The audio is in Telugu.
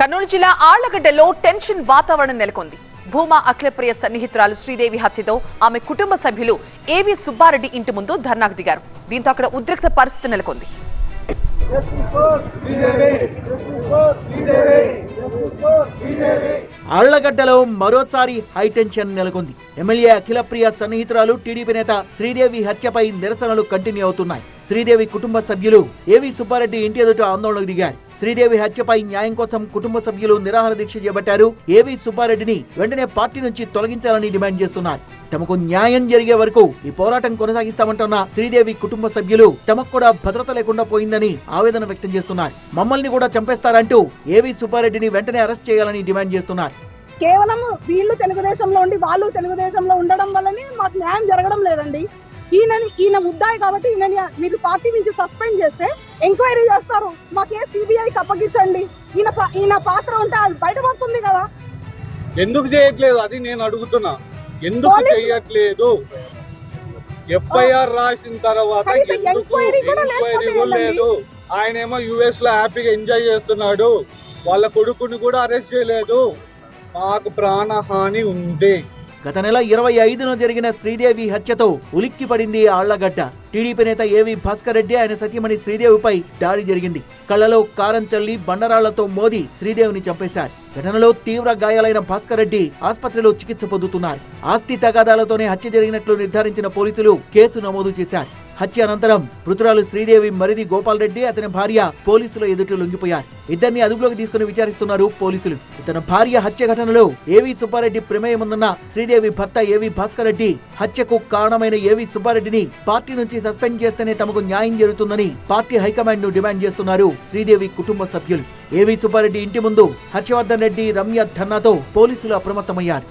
కర్నూలు జిల్లా ఆళ్ళగడ్డలో టెన్షన్ వాతావరణం నెలకొంది. భూమా అఖిలప్రియ సన్నిహితురాలు శ్రీదేవి హత్యతో ఆమె కుటుంబ సభ్యులు ఏవి సుబ్బారెడ్డి ఇంటి ముందు ధర్నాకు దిగారు. దీంతో అక్కడ ఉద్రిక్త పరిస్థితి నెలకొంది. ఆళ్ళగడ్డలో మరోసారి హైటెన్షన్ నెలకొంది. ఎమ్మెల్యే అఖిలప్రియ సన్నిహితురాలు టీడీపీ నేత శ్రీదేవి హత్యపై నిరసనలు కంటిన్యూ అవుతున్నాయి. శ్రీదేవి కుటుంబ సభ్యులు ఏవి సుబ్బారెడ్డి ఇంటి ఎదుట ఆందోళనకు దిగారు? శ్రీదేవి హత్యపై న్యాయం కోసం కుటుంబ సభ్యులు నిరాహార దీక్ష చేపట్టారు. ఏవి సుబ్బారెడ్డిని వెంటనే పార్టీ నుంచి తొలగించాలని డిమాండ్ చేస్తున్నారు. తమకు న్యాయం జరిగే వరకు ఈ పోరాటం కొనసాగిస్తామంటున్న శ్రీదేవి కుటుంబ సభ్యులు తమకు కూడా భద్రత లేకుండా పోయిందని ఆవేదన వ్యక్తం చేస్తున్నారు. మమ్మల్ని కూడా చంపేస్తారంటూ ఏవి సుబ్బారెడ్డిని వెంటనే అరెస్ట్ చేయాలని డిమాండ్ చేస్తున్నారు. కేవలం వీళ్ళు తెలుగుదేశంలో ఉండి వాళ్ళు తెలుగుదేశంలో ఉండడం వల్లనే మాకు న్యాయం జరగడం లేదండి. ఈయన ముద్దాయి కాబట్టి ఈయనని మీరు పార్టీ నుంచి సస్పెండ్ చేస్తే ఎంక్వైరీ చేస్తారు. మాకే సిబిఐకి అప్పగించండి. ఈయన ఈయన పాత్ర ఉంటే అది బయటపడుతుంది కదా. ఎందుకు చేయట్లేదు? అది నేను అడుగుతున్నా. ఎందుకు చేయట్లేదు? ఎఫ్ఐఆర్ రాసిన తర్వాత ఎందుకు ఎంక్వైరీ? లేదు. ఆయన ఏమో యుఎస్లో హ్యాపీగా ఎంజాయ్ చేస్తున్నాడు. వాళ్ళ కొడుకుని కూడా అరెస్ట్ చేయలేదు. మాకు ప్రాణహాని ఉంది. గత నెల ఇరవై ఐదున జరిగిన శ్రీదేవి హత్యతో ఉలిక్కిపడింది ఆళ్ళగడ్డ. టీడీపీ నేత ఏవి భాస్కర్ రెడ్డి ఆయన సతీమణి శ్రీదేవిపై దాడి జరిగింది. కళ్ళలో కారం చల్లి బండరాళ్ళతో మోది శ్రీదేవిని చంపేశారు. ఘటనలో తీవ్ర గాయాలైన భాస్కర్ రెడ్డి ఆసుపత్రిలో చికిత్స పొందుతున్నారు. ఆస్తి తగాదాలతోనే హత్య జరిగినట్లు నిర్ధారించిన పోలీసులు కేసు నమోదు చేశారు. హత్య అనంతరం మృతురాలు శ్రీదేవి మరిది గోపాల్ రెడ్డి అతని భార్య పోలీసుల ఎదుట లొంగిపోయారు. ఇద్దరిని అదుపులోకి తీసుకుని విచారిస్తున్నారు పోలీసులు. ఇతని భార్య హత్య ఘటనలో ఏవి సుబ్బారెడ్డి ప్రమేయం ఉందన్న శ్రీదేవి భర్త ఏవి భాస్కర్ రెడ్డి హత్యకు కారణమైన ఏవి సుబ్బారెడ్డిని పార్టీ నుంచి సస్పెండ్ చేస్తేనే తమకు న్యాయం జరుగుతుందని పార్టీ హైకమాండ్ను డిమాండ్ చేస్తున్నారు శ్రీదేవి కుటుంబ సభ్యులు. ఏవి సుబ్బారెడ్డి ఇంటి ముందు హర్షవర్ధన్ రెడ్డి రమ్య ధర్నాతో పోలీసులు అప్రమత్తమయ్యారు.